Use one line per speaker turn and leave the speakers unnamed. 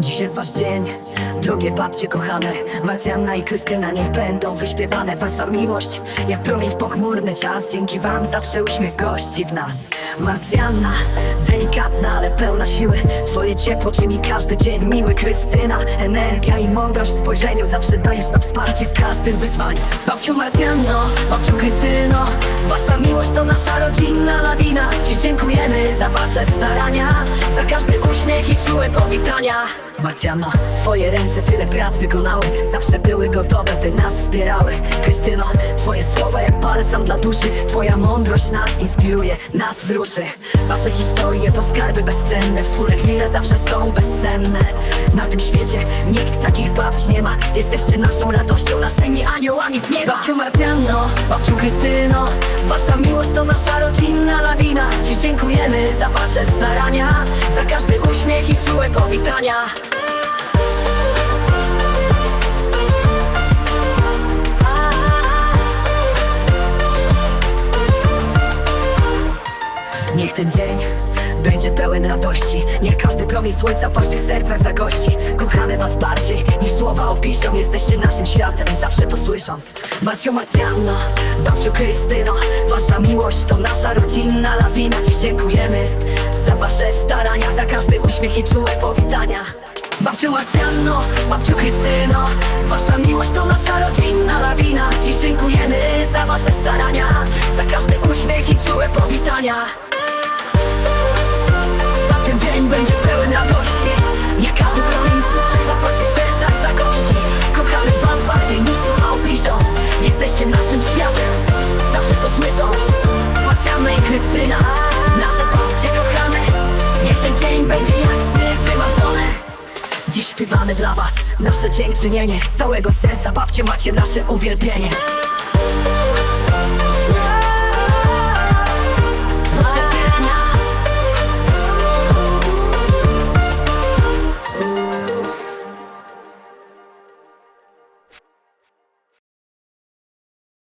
Dziś jest wasz dzień, drogie babcie kochane Marcjanna i Krystyna niech będą wyśpiewane. Wasza miłość jak promień w pochmurny czas. Dzięki wam zawsze uśmiech gości w nas. Marcjanna, delikatna, ale pełna siły. Twoje ciepło czyni każdy dzień miły. Krystyna, energia i mądrość w spojrzeniu. Zawsze dajesz nam wsparcie w każdym wyzwaniu. Babciu Marcjanno, babciu Krystyno Wasza miłość to nasza rodzinna lawina. Dziś dziękujemy za wasze starania Za każdy uśmiech i czułe powitania. Marcjanno, twoje ręce tyle prac wykonały. Zawsze były gotowe, by nas wspierały. Krystyno, twoje słowa jak balsam dla duszy. Twoja mądrość nas inspiruje, nas wzruszy. Wasze historie to skarby bezcenne. Wspólne chwile zawsze są bezcenne. Na tym świecie nikt takich babć nie ma. Jesteście naszą radością, naszymi aniołami z nieba. Babciu Marcjanno, babciu Krystyno Wasza miłość to nasza rodzinna lawina dziękujemy za wasze starania Za każdy uśmiech i czułe powitania. Niech ten dzień będzie pełen radości. Niech każdy promień słońca w waszych sercach zagości. Kochamy was bardziej niż słowa opiszą. Jesteście naszym światem, zawsze to słysząc. Marcio Marciano, babciu Krystyno Wasza miłość to nasza rodzinna lawina. Dziś dziękujemy za wasze starania Za każdy uśmiech i czułe powitania. Babciu Marciano, babciu Krystyno Wasza miłość to nasza rodzinna lawina. Dziś dziękujemy za wasze starania Za każdy uśmiech i czułe powitania. Ten dzień będzie śpiewamy dla was. Nasze dziękczynienie Z całego serca. Babcie macie nasze uwielbienie